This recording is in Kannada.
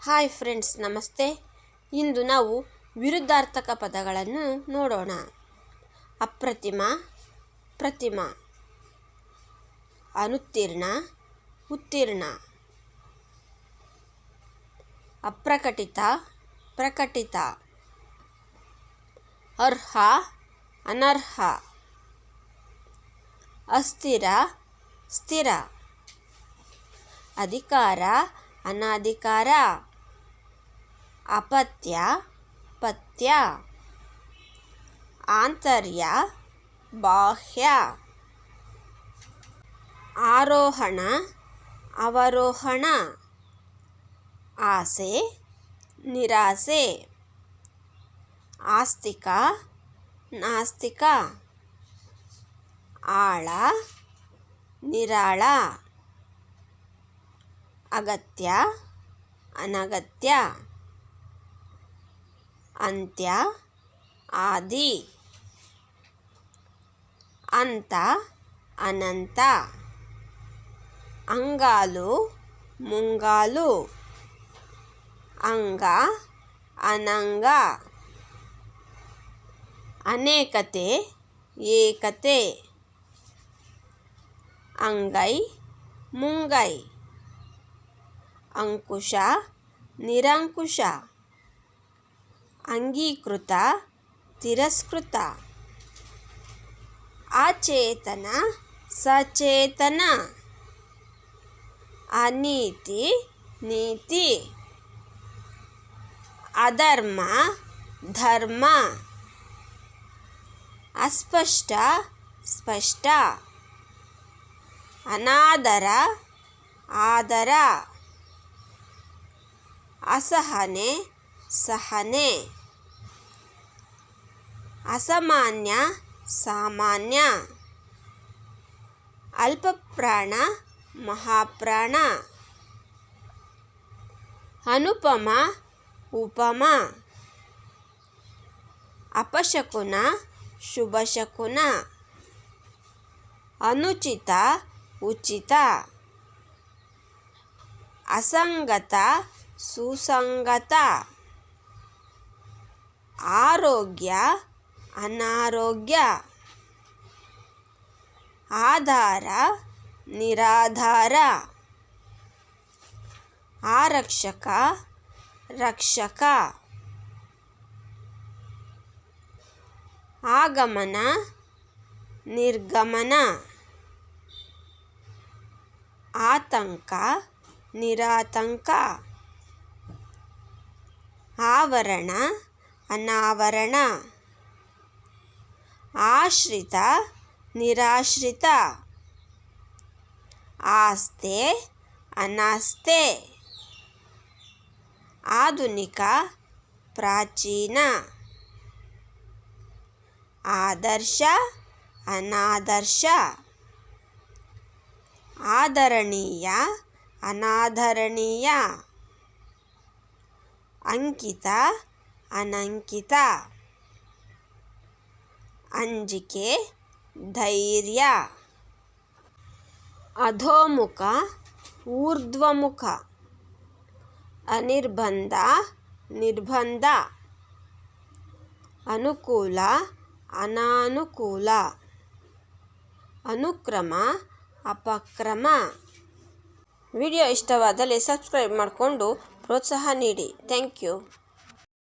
ಹಾಯ್ ಫ್ರೆಂಡ್ಸ್ ನಮಸ್ತೆ. ಇಂದು ನಾವು ವಿರುದ್ಧಾರ್ಥಕ ಪದಗಳನ್ನು ನೋಡೋಣ. ಅಪ್ರತಿಮ, ಪ್ರತಿಮ, ಅನುತ್ತೀರ್ಣ, ಉತ್ತೀರ್ಣ. ಅಪ್ರಕಟಿತ, ಪ್ರಕಟಿತ. ಅರ್ಹ, ಅನರ್ಹ. ಅಸ್ಥಿರ ಸ್ಥಿರ. ಅಧಿಕಾರ ಅನಾಧಿಕಾರ. ಅಪತ್ಯ ಪತ್ಯ. ಆಂತರ್ಯ ಬಾಹ್ಯ. ಆರೋಹಣ ಅವರೋಹಣ. ಆಸೆ ನಿರಾಸೆ. ಆಸ್ತಿಕ ನಾಸ್ತಿಕ. ಆಳ ನಿರಾಳ ಅಗತ್ಯ ಅನಗತ್ಯ ಅಂತ್ಯ ಆದಿ ಅಂತ ಅನಂತ ಅಂಗಾಲು ಮುಂಗಾಲು ಅಂಗ ಅನಂಗ ಅನೇಕತೆ ಏಕತೆ ಅಂಗೈ ಮುಂಗೈ. ಅಂಕುಶ ನಿರಂಕುಶ. ಅಂಗೀಕೃತ ತಿರಸ್ಕೃತ. ಅಚೇತನ ಸಚೇತನ. ಅನೀತಿ ನೀತಿ. ಅಧರ್ಮ ಧರ್ಮ. ಅಸ್ಪಷ್ಟ ಸ್ಪಷ್ಟ. ಅನಾದರ ಆದರ ಅಸಹನೆ ಸಹನೆ ಅಸಾಮಾನ್ಯ ಸಾಮಾನ್ಯ ಅಲ್ಪಪ್ರಾಣ ಮಹಾಪ್ರಾಣ ಅನುಪಮ ಉಪಮ ಅಪಶಕುನ ಶುಭಶಕುನ ಅನುಚಿತ ಉಚಿತ ಅಸಂಗತ ಸುಸಂಗತ ಆರೋಗ್ಯ ಅನಾರೋಗ್ಯ ಆಧಾರ ನಿರಾಧಾರ ಆರಕ್ಷಕ ರಕ್ಷಕ ಆಗಮನ ನಿರ್ಗಮನ ಆತಂಕ ನಿರಾತಂಕ ಆವರಣ ಅನಾವರಣ ಆಶ್ರಿತ ನಿರಾಶ್ರಿತ ಆಸ್ತೆ ಅನಾಸ್ತೆ ಆಧುನಿಕ ಪ್ರಾಚೀನ ಆದರ್ಶ ಅನಾದರ್ಶ. ಆದರಣೀಯ ಅನಾದರಣೀಯ ಅಂಕಿತ ಅನಂಕಿತ ಅಂಜಿಕೆ ಧೈರ್ಯ ಅಧೋಮುಖ ಊರ್ಧ್ವಮುಖ ಅನಿರ್ಬಂಧ ನಿರ್ಬಂಧ ಅನುಕೂಲ ಅನಾನುಕೂಲ ಅನುಕ್ರಮ ಅಪಕ್ರಮ. ವಿಡಿಯೋ ಇಷ್ಟವಾದಲ್ಲಿ ಸಬ್ಸ್ಕ್ರೈಬ್ ಮಾಡಿಕೊಂಡು ಪ್ರೋತ್ಸಾಹ ನೀಡಿ. Thank you.